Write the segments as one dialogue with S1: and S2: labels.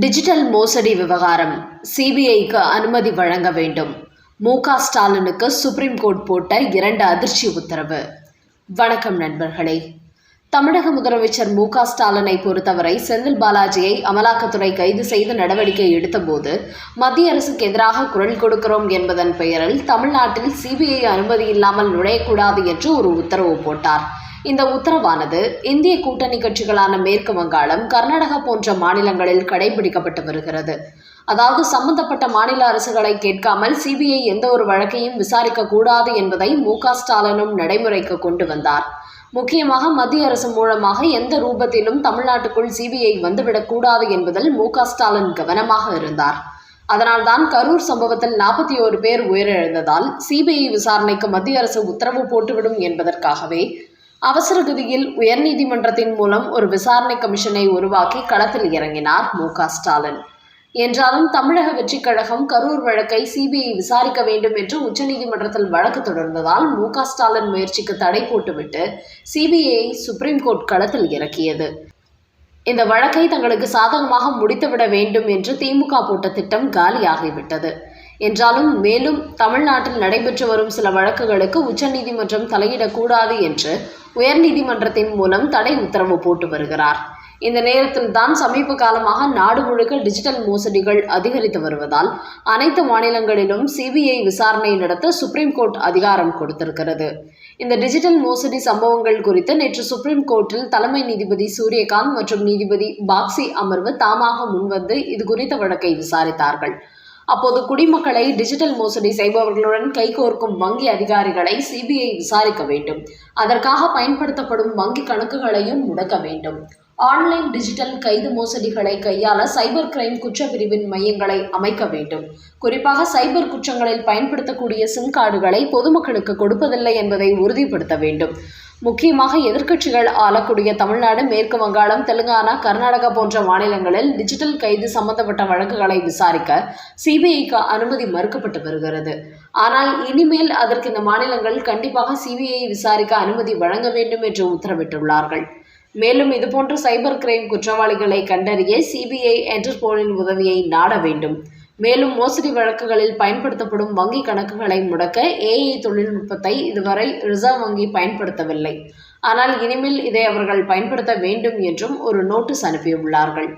S1: Digital மோசடி விவகாரம். சிபிஐக்கு அனுமதி வழங்க வேண்டும். மு க ஸ்டாலினுக்கு சுப்ரீம் கோர்ட் போட்ட இரண்டு அதிர்ச்சி உத்தரவு. வணக்கம் நண்பர்களே. தமிழக முதலமைச்சர் மு க ஸ்டாலினை பொறுத்தவரை செந்தில் பாலாஜியை அமலாக்கத்துறை கைது செய்து நடவடிக்கை எடுத்தபோது மத்திய அரசுக்கு எதிராக குரல் கொடுக்கிறோம் என்பதன் பெயரில் தமிழ்நாட்டில் சிபிஐ அனுமதி இல்லாமல் நுழையக்கூடாது என்று ஒரு உத்தரவு போட்டார். இந்த உத்தரவானது இந்திய கூட்டணி கட்சிகளான மேற்கு வங்காளம் கர்நாடகா போன்ற மாநிலங்களில் கடைபிடிக்கப்பட்டு வருகிறது. அதாவது சம்பந்தப்பட்ட மாநில அரசுகளை கேட்காமல் சிபிஐ எந்த ஒரு வழக்கையும் விசாரிக்க கூடாது என்பதை மு ஸ்டாலினும் நடைமுறைக்கு கொண்டு வந்தார். முக்கியமாக மத்திய அரசு மூலமாக எந்த ரூபத்திலும் தமிழ்நாட்டுக்குள் சிபிஐ வந்துவிடக்கூடாது என்பதில் மு ஸ்டாலின் கவனமாக இருந்தார். அதனால்தான் கரூர் சம்பவத்தில் நாற்பத்தி ஓரு பேர் உயிரிழந்ததால் சிபிஐ விசாரணைக்கு மத்திய அரசு உத்தரவு போட்டுவிடும் என்பதற்காகவே அவசரகதியில் உயர்நீதிமன்றத்தின் மூலம் ஒரு விசாரணை கமிஷனை உருவாக்கி களத்தில் இறங்கினார் மு ஸ்டாலின். என்றாலும் தமிழக வெற்றிக் கழகம் கரூர் வழக்கை சிபிஐ விசாரிக்க வேண்டும் என்று உச்சநீதிமன்றத்தில் வழக்கு தொடர்ந்ததால் மு ஸ்டாலின் முயற்சிக்கு தடை போட்டுவிட்டு சிபிஐ சுப்ரீம் கோர்ட் களத்தில் இறக்கியது. இந்த வழக்கை தங்களுக்கு சாதகமாக முடித்துவிட வேண்டும் என்று திமுக போட்ட திட்டம் காலியாகிவிட்டது. என்றாலும் மேலும் தமிழ்நாட்டில் நடைபெற்று வரும் சில வழக்குகளுக்கு உச்சநீதிமன்றம் தலையிடக்கூடாது என்று உயர்நீதிமன்றத்தின் மூலம் தடை உத்தரவு போட்டு வருகிறார். இந்த நேரத்தில் தான் சமீப காலமாக நாடு முழுக்க டிஜிட்டல் மோசடிகள் அதிகரித்து வருவதால் அனைத்து மாநிலங்களிலும் சிபிஐ விசாரணை நடத்த சுப்ரீம் கோர்ட் அதிகாரம் கொடுத்திருக்கிறது. இந்த டிஜிட்டல் மோசடி சம்பவங்கள் குறித்து நேற்று சுப்ரீம் கோர்ட்டில் தலைமை நீதிபதி சூரியகாந்த் மற்றும் நீதிபதி பாக்ஸி அமர்வு தாமாக முன்வந்து இது குறித்த வழக்கை விசாரித்தார்கள். அப்போது குடிமக்களை டிஜிட்டல் மோசடி செய்பவர்களுடன் கைகோர்க்கும் வங்கி அதிகாரிகளை சிபிஐ விசாரிக்க வேண்டும். அதற்காக பயன்படுத்தப்படும் வங்கி கணக்குகளையும் முடக்க வேண்டும். ஆன்லைன் டிஜிட்டல் கைது மோசடிகளை கையாள சைபர் கிரைம் குற்றப்பிரிவின் மையங்களை அமைக்க வேண்டும். குறிப்பாக சைபர் குற்றங்களில் பயன்படுத்தக்கூடிய சிம் கார்டுகளை பொதுமக்களுக்கு கொடுப்பதில்லை என்பதை உறுதிப்படுத்த வேண்டும். முக்கியமாக எதிர்க்கட்சிகள் ஆளக்கூடிய தமிழ்நாடு மேற்கு வங்காளம் தெலுங்கானா கர்நாடகா போன்ற மாநிலங்களில் டிஜிட்டல் கைது சம்பந்தப்பட்ட வழக்குகளை விசாரிக்க சிபிஐக்கு அனுமதி மறுக்கப்பட்டு வருகிறது. ஆனால் இனிமேல் அதற்கு இந்த மாநிலங்கள் கண்டிப்பாக சிபிஐ விசாரிக்க அனுமதி வழங்க வேண்டும் என்று உத்தரவிட்டுள்ளார்கள். மேலும் இதுபோன்ற சைபர் கிரைம் குற்றவாளிகளை கண்டறிய சிபிஐ என்டர்போலின் உதவியை நாட வேண்டும். மேலும் மோசடி வழக்குகளில் பயன்படுத்தப்படும் வங்கி கணக்குகளை முடக்க ஏஐ தொழில்நுட்பத்தை இதுவரை ரிசர்வ் வங்கி பயன்படுத்தவில்லை. ஆனால் இனிமேல் இதை அவர்கள் பயன்படுத்த வேண்டும் என்றும் ஒரு நோட்டீஸ் அனுப்பியுள்ளார்கள்.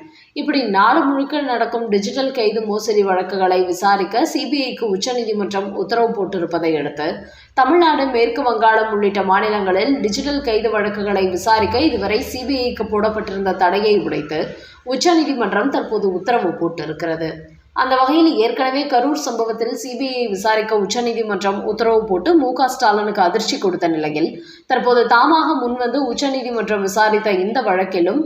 S1: இப்படி நாடு முழுக்க நடக்கும் டிஜிட்டல் கைது மோசடி வழக்குகளை விசாரிக்க சிபிஐக்கு உச்சநீதிமன்றம் உத்தரவு போட்டிருப்பதை அடுத்து தமிழ்நாடு மேற்கு வங்காளம் உள்ளிட்ட மாநிலங்களில் டிஜிட்டல் கைது வழக்குகளை விசாரிக்க இதுவரை சிபிஐக்கு போடப்பட்டிருந்த தடையை உடைத்து உச்சநீதிமன்றம் தற்போது உத்தரவு போட்டிருக்கிறது. அந்த வகையில் ஏற்கனவே கரூர் சம்பவத்தில் சிபிஐ விசாரிக்க உச்சநீதிமன்றம் உத்தரவு போட்டு மு க ஸ்டாலினுக்கு அதிர்ச்சி கொடுத்த நிலையில் தற்போது தாமாக முன்வந்து உச்சநீதிமன்றம் விசாரித்த இந்த வழக்கிலும்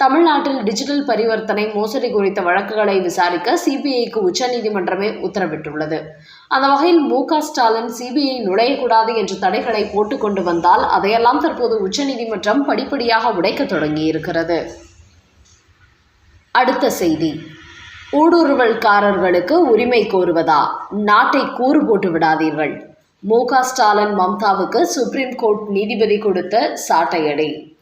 S1: தமிழ்நாட்டில் டிஜிட்டல் பரிவர்த்தனை மோசடி குறித்த வழக்குகளை விசாரிக்க சிபிஐக்கு உச்சநீதிமன்றமே உத்தரவிட்டுள்ளது. அந்த வகையில் மு க ஸ்டாலின் சிபிஐ நுழையக்கூடாது என்ற தடைகளை போட்டுக்கொண்டு வந்தால் அதையெல்லாம் தற்போது உச்சநீதிமன்றம் படிப்படியாக உடைக்க தொடங்கியிருக்கிறது. அடுத்த செய்தி. ஊடுருவல்காரர்களுக்கு உரிமை கோருவதா? நாட்டை கூறு போட்டு விடாதீர்கள். மு க ஸ்டாலின் மம்தாவுக்கு சுப்ரீம் கோர்ட் நீதிபதி கொடுத்த சாட்டையடி.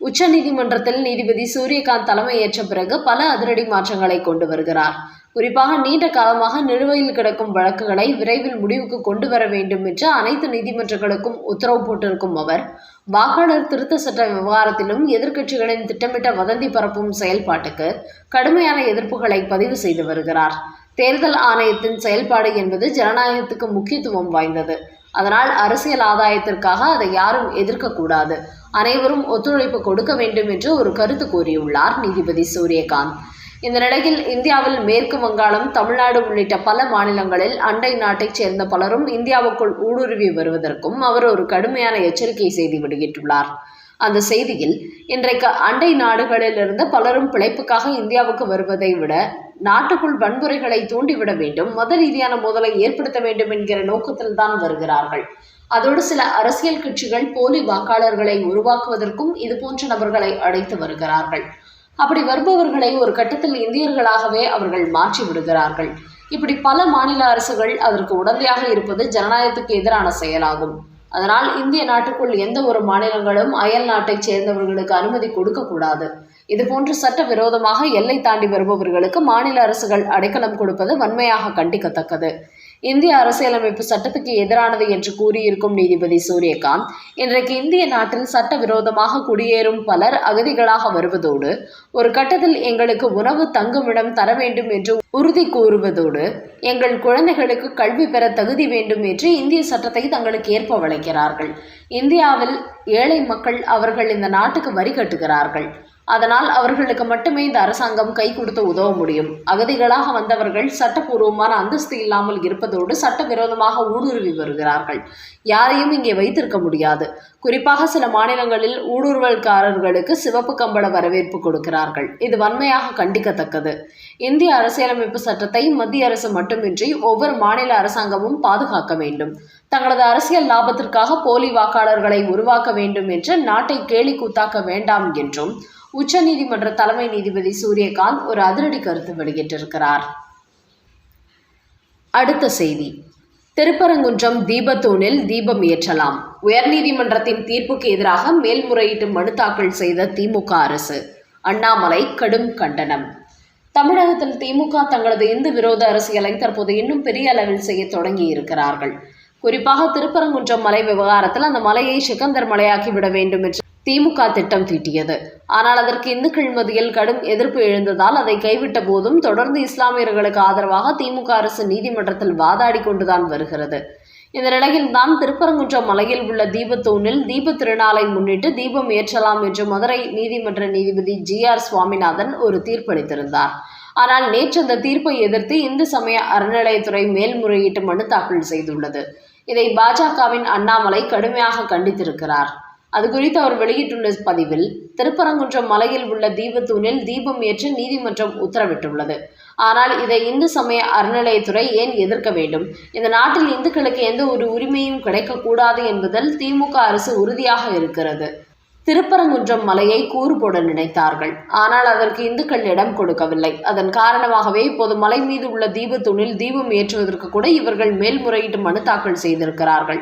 S1: உச்சநீதிமன்றத்தில் நீதிபதி சூரியகாந்த் தலைமையேற்ற பிறகு பல அதிரடி மாற்றங்களை கொண்டு வருகிறார். குறிப்பாக நீண்ட காலமாக நிலுவையில் கிடக்கும் வழக்குகளை விரைவில் முடிவுக்கு கொண்டு வர வேண்டும் என்று அனைத்து நீதிமன்றங்களுக்கும் உத்தரவு போட்டிருக்கும் அவர் வாக்காளர் திருத்த சட்ட விவகாரத்திலும் எதிர்க்கட்சிகளின் திட்டமிட்ட வதந்தி பரப்பும் செயல்பாட்டுக்கு கடுமையான எதிர்ப்புகளை பதிவு செய்து வருகிறார். தேர்தல் ஆணையத்தின் செயல்பாடு என்பது ஜனநாயகத்துக்கு முக்கியத்துவம் வாய்ந்தது. அதனால் அரசியல் ஆதாயத்திற்காக அதை யாரும் எதிர்க்கக்கூடாது. அனைவரும் ஒத்துழைப்பு கொடுக்க வேண்டும் என்று ஒரு கருத்து கூறியுள்ளார் நீதிபதி சூரியகாந்த். இந்த நிலையில் இந்தியாவில் மேற்கு வங்காளம் தமிழ்நாடு உள்ளிட்ட பல மாநிலங்களில் அண்டை நாட்டைச் சேர்ந்த பலரும் இந்தியாவுக்குள் ஊடுருவி வருவதற்கும் அவர் ஒரு கடுமையான எச்சரிக்கை செய்தி வெளியிட்டுள்ளார். அந்த செய்தியில் இன்றைக்கு அண்டை நாடுகளிலிருந்து பலரும் பிழைப்புக்காக இந்தியாவுக்கு வருவதை விட நாட்டுக்குள் வன்முறைகளை தூண்டிவிட வேண்டும் மத ரீதியான மோதலை ஏற்படுத்த வேண்டும் என்கிற நோக்கத்தில் தான் வருகிறார்கள். அதோடு சில அரசியல் கட்சிகள் போலி வாக்காளர்களை உருவாக்குவதற்கும் இதுபோன்ற நபர்களை அழைத்து வருகிறார்கள். அப்படி வருபவர்களை ஒரு கட்டத்தில் இந்தியர்களாகவே அவர்கள் மாற்றி விடுகிறார்கள். இப்படி பல மாநில அரசுகள் அதற்கு உடந்தையாக இருப்பது ஜனநாயகத்துக்கு எதிரான செயலாகும். அதனால் இந்திய நாட்டுக்குள் எந்த ஒரு மாநிலங்களும் அயல் நாட்டைச் சேர்ந்தவர்களுக்கு அனுமதி கொடுக்கக்கூடாது இதுபோன்று சட்ட விரோதமாக எல்லை தாண்டி வருபவர்களுக்கு மாநில அரசுகள் அடைக்கலம் கொடுப்பது வன்மையாக கண்டிக்கத்தக்கது. இந்திய அரசியலமைப்பு சட்டத்துக்கு எதிரானது என்று கூறியிருக்கும் நீதிபதி சூரியகாந்த் இன்றைக்கு இந்திய நாட்டில் சட்டவிரோதமாக குடியேறும் பலர் அகதிகளாக வருவதோடு ஒரு கட்டத்தில் எங்களுக்கு உணவு தங்குமிடம் தர வேண்டும் என்று உறுதி கூறுவதோடு எங்கள் குழந்தைகளுக்கு கல்வி பெற தகுதி வேண்டும் என்று இந்திய சட்டத்தை தங்களுக்கு ஏற்ப வளைக்கிறார்கள். இந்தியாவில் ஏழை மக்கள் அவர்கள் இந்த நாட்டுக்கு வரி கட்டுகிறார்கள். அதனால் அவர்களுக்கு மட்டுமே இந்த அரசாங்கம் கை கொடுத்து உதவ முடியும். அகதிகளாக வந்தவர்கள் சட்டப்பூர்வமான அந்தஸ்து இல்லாமல் இருப்பதோடு சட்டவிரோதமாக ஊடுருவி வருகிறார்கள். யாரையும் இங்கே வைத்திருக்க முடியாது. குறிப்பாக சில மாநிலங்களில் ஊடுருவல்காரர்களுக்கு சிவப்பு கம்பள வரவேற்பு கொடுக்கிறார்கள். இது வன்மையாக கண்டிக்கத்தக்கது. இந்திய அரசியலமைப்பு சட்டத்தை மத்திய அரசு மட்டுமின்றி ஒவ்வொரு மாநில அரசாங்கமும் பாதுகாக்க வேண்டும். தங்களது அரசியல் லாபத்திற்காக போலி வாக்காளர்களை உருவாக்க வேண்டும் என்று நாட்டை கேலி கூத்தாக்க வேண்டாம் என்றும் உச்சநீதிமன்ற தலைமை நீதிபதி சூரியகாந்த் ஒரு அதிரடி கருத்து வெளியிட்டிருக்கிறார். அடுத்த செய்தி. திருப்பரங்குன்றம் தீபத்தூணில் தீபம் ஏற்றலாம். உயர்நீதிமன்றத்தின் தீர்ப்புக்கு எதிராக மேல்முறையீட்டு மனு தாக்கல் செய்த திமுக அரசு. அண்ணாமலை கடும் கண்டனம். தமிழகத்தில் திமுக தங்களது இந்து விரோத அரசியலை தற்போது இன்னும் பெரிய அளவில் செய்ய தொடங்கி இருக்கிறார்கள் குறிப்பாக திருப்பரங்குன்றம் மலை விவகாரத்தில் அந்த மலையை சிக்கந்தர் மலையாக்கி விட வேண்டும் என்று திமுக திட்டம் தீட்டியது. ஆனால் அதற்கு இந்துக்கள் மத்தியில் கடும் எதிர்ப்பு எழுந்ததால் அதை கைவிட்ட போதும் தொடர்ந்து இஸ்லாமியர்களுக்கு ஆதரவாக திமுக அரசு நீதிமன்றத்தில் வாதாடி கொண்டுதான் வருகிறது. இந்த நிலையில் தான் திருப்பரங்குன்றம் மலையில் உள்ள தீபத்தூணில் தீப திருநாளை முன்னிட்டு தீபம் ஏற்றலாம் என்று மதுரை நீதிமன்ற நீதிபதி ஜி ஆர் சுவாமிநாதன் ஒரு தீர்ப்பளித்திருந்தார். ஆனால் நேற்று அந்த தீர்ப்பை எதிர்த்து இந்து சமய அறநிலையத்துறை மேல்முறையீட்டு மனு தாக்கல் செய்துள்ளது. இதை பாஜகவின் அண்ணாமலை கடுமையாக கண்டித்திருக்கிறார். அது குறித்து அவர் வெளியிட்டுள்ள பதிவில் திருப்பரங்குன்றம் மலையில் உள்ள தீபத்தூணில் தீபம் ஏற்ற நீதிமன்றம் உத்தரவிட்டுள்ளது. ஆனால் இதை இந்து சமய அறநிலையத்துறை ஏன் எதிர்க்க வேண்டும்? இந்த நாட்டில் இந்துக்களுக்கு எந்த ஒரு உரிமையும் கிடைக்கக்கூடாது என்பதில் திமுக அரசு உறுதியாக இருக்கிறது. திருப்பரங்குன்றம் மலையை கூறு போட நினைத்தார்கள். ஆனால் அதற்கு இந்துக்கள் இடம் கொடுக்கவில்லை. அதன் காரணமாகவே இப்போது மலை மீது உள்ள தீபத்தூணில் தீபம் ஏற்றுவதற்கு கூட இவர்கள் மேல்முறையீட்டு மனு தாக்கல் செய்திருக்கிறார்கள்.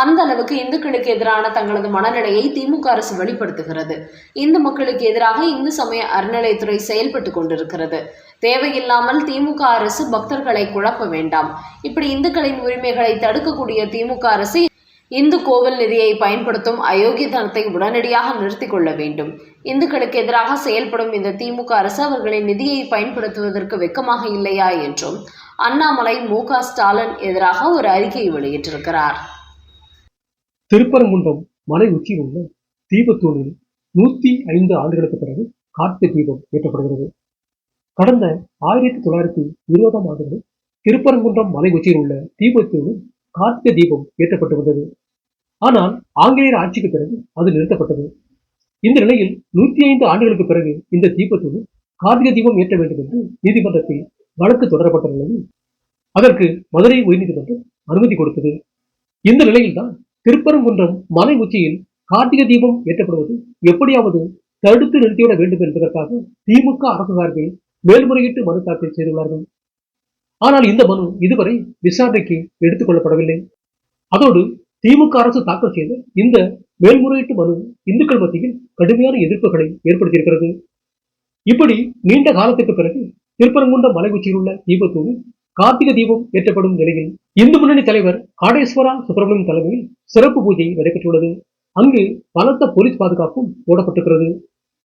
S1: அந்த அளவுக்கு இந்துக்களுக்கு எதிரான தங்களது மனநிலையை திமுக அரசு வெளிப்படுத்துகிறது. இந்து மக்களுக்கு எதிராக இந்து சமய அறநிலையத்துறை செயல்பட்டு கொண்டிருக்கிறது. தேவையில்லாமல் திமுக அரசு பக்தர்களை குழப்ப வேண்டாம். இப்படி இந்துக்களின் உரிமைகளை தடுக்கக்கூடிய திமுக அரசு இந்து கோவில் நிதியை பயன்படுத்தும் அயோக்கியத்தனத்தை உடனடியாக நிறுத்தி கொள்ள வேண்டும். இந்துக்களுக்கு எதிராக செயல்படும் இந்த திமுக அரசு அவர்களின் நிதியை பயன்படுத்துவதற்கு வெக்கமாக இல்லையா என்றும் அண்ணாமலை மு க ஸ்டாலின் எதிராக ஒரு அறிக்கை வெளியிட்டிருக்கிறார்.
S2: திருப்பரங்குன்றம் மலை உச்சியில் உள்ள தீபத்தூணில் நூத்தி ஐந்து ஆண்டுகளுக்கு பிறகு காட்டு தீபம் ஏற்றப்படுகிறது. கடந்த ஆயிரத்தி தொள்ளாயிரத்தி இருபதாம் ஆண்டு திருப்பரங்குன்றம் மலை உச்சியில் உள்ள தீபத்தூணில் கார்த்திகை தீபம் ஏற்றப்பட்டு வந்தது. ஆனால் ஆங்கிலேயர் ஆட்சிக்கு பிறகு அது நிறுத்தப்பட்டது. இந்த நிலையில் நூத்தி ஐந்து ஆண்டுகளுக்கு பிறகு இந்த தீபத்தூணில் கார்த்திகை தீபம் ஏற்ற வேண்டும் என்று நீதிமன்றத்தில் வழக்கு தொடரப்பட்ட நிலையில் அதற்கு மதுரை உயர்நீதிமன்றம் அனுமதி கொடுத்தது. இந்த நிலையில்தான் திருப்பரங்குன்றம் மலை உச்சியில் கார்த்திகை தீபம் ஏற்றப்படுவது எப்படியாவது தடுத்து நிறுத்திவிட வேண்டும் என்பதற்காக திமுக அரசு சார்பில் மேல்முறையீட்டு மனு தாக்கல் செய்துள்ளார்கள். ஆனால் இந்த மனு இதுவரை விசாரணைக்கு எடுத்துக் கொள்ளப்படவில்லை அதோடு திமுக அரசு தாக்கல் செய்த இந்த மேல்முறையீட்டு மனு இந்துக்கள் மத்தியில் கடுமையான எதிர்ப்புகளை ஏற்படுத்தியிருக்கிறது. இப்படி நீண்ட காலத்துக்கு பிறகு திருப்பரங்குன்ற மலை உச்சியில் உள்ள தீபத்தூரில் கார்த்திகை தீபம் ஏற்றப்படும் நிலையில் இந்து முன்னணி தலைவர் காடேஸ்வரா சுப்பிரமணியம் தலைமையில் சிறப்பு பூஜை நடைபெற்றுள்ளது. அங்கு பலத்த போலீஸ் பாதுகாப்பும் போடப்பட்டிருக்கிறது.